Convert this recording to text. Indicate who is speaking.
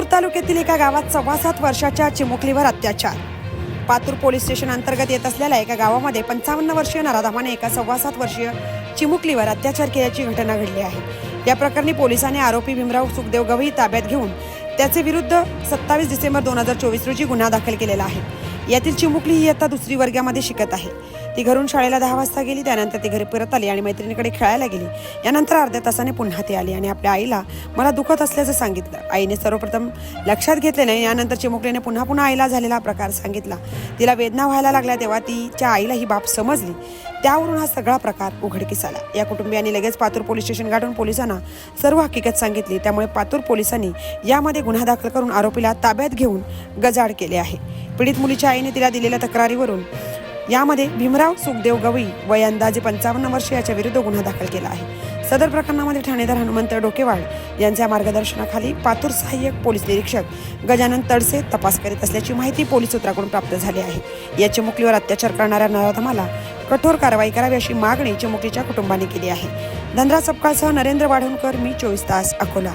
Speaker 1: तालुक्यातील एका गावात सव्वा सात वर्षाच्या चिमुकलीवर अत्याचार. पातूर पोलीस स्टेशन अंतर्गत येत असलेल्या एका गावामध्ये पंचावन्न वर्षीय नराधामाने एका सव्वा सात वर्षीय चिमुकलीवर अत्याचार केल्याची घटना घडली आहे. या प्रकरणी पोलिसांनी आरोपी भीमराव सुखदेव गवई ताब्यात घेऊन त्याचे विरुद्ध सत्तावीस डिसेंबर दोन हजार चोवीस रोजी गुन्हा दाखल केलेला आहे. यातील चिमुकली ही आता दुसरी वर्गामध्ये शिकत आहे. ती घरून शाळेला दहा वाजता गेली त्यानंतर ती घरी परत आली आणि मैत्रिणीकडे खेळायला गेली. यानंतर अर्ध्या तासाने पुन्हा ती आली आणि आपल्या आईला मला दुखत असल्याचं सांगितलं. आईने सर्वप्रथम लक्षात घेतले नाही यानंतर चिमुकलीने पुन्हा पुन्हा आईला झालेला प्रकार सांगितला. तिला वेदना व्हायला लागल्या तेव्हा तिच्या आईला ही बाब समजली. त्यावरून हा सगळा प्रकार उघडकीस आला. या कुटुंबियांनी लगेच पातूर पोलीस स्टेशन गाठून पोलिसांना सर्व हकीकत सांगितली. त्यामुळे पातूर पोलिसांनी यामध्ये गुन्हा दाखल करून आरोपीला ताब्यात घेऊन गजाड केले आहे. पीडित मुलीच्या आईने तिला दिलेल्या तक्रारीवरून यामध्ये भीमराव सुखदेव गवई वय अंदाजे पंचावन्न वर्ष याच्या विरुद्ध गुन्हा दाखल केला आहे. सदर प्रकरणामध्ये ठाणेदार हनुमंत डोकेवाड यांच्या मार्गदर्शनाखाली पातूर सहाय्यक पोलीस निरीक्षक गजानन तडसे तपास करीत असल्याची माहिती पोलीस सूत्राकडून प्राप्त झाली आहे. या चिमुकलीवर अत्याचार करणाऱ्या नराधमाला कठोर कारवाई करावी अशी मागणी चिमुकलीच्या कुटुंबाने केली आहे. धनराज सपकाळसह नरेंद्र वाढवणकर मी चोवीस तास अकोला.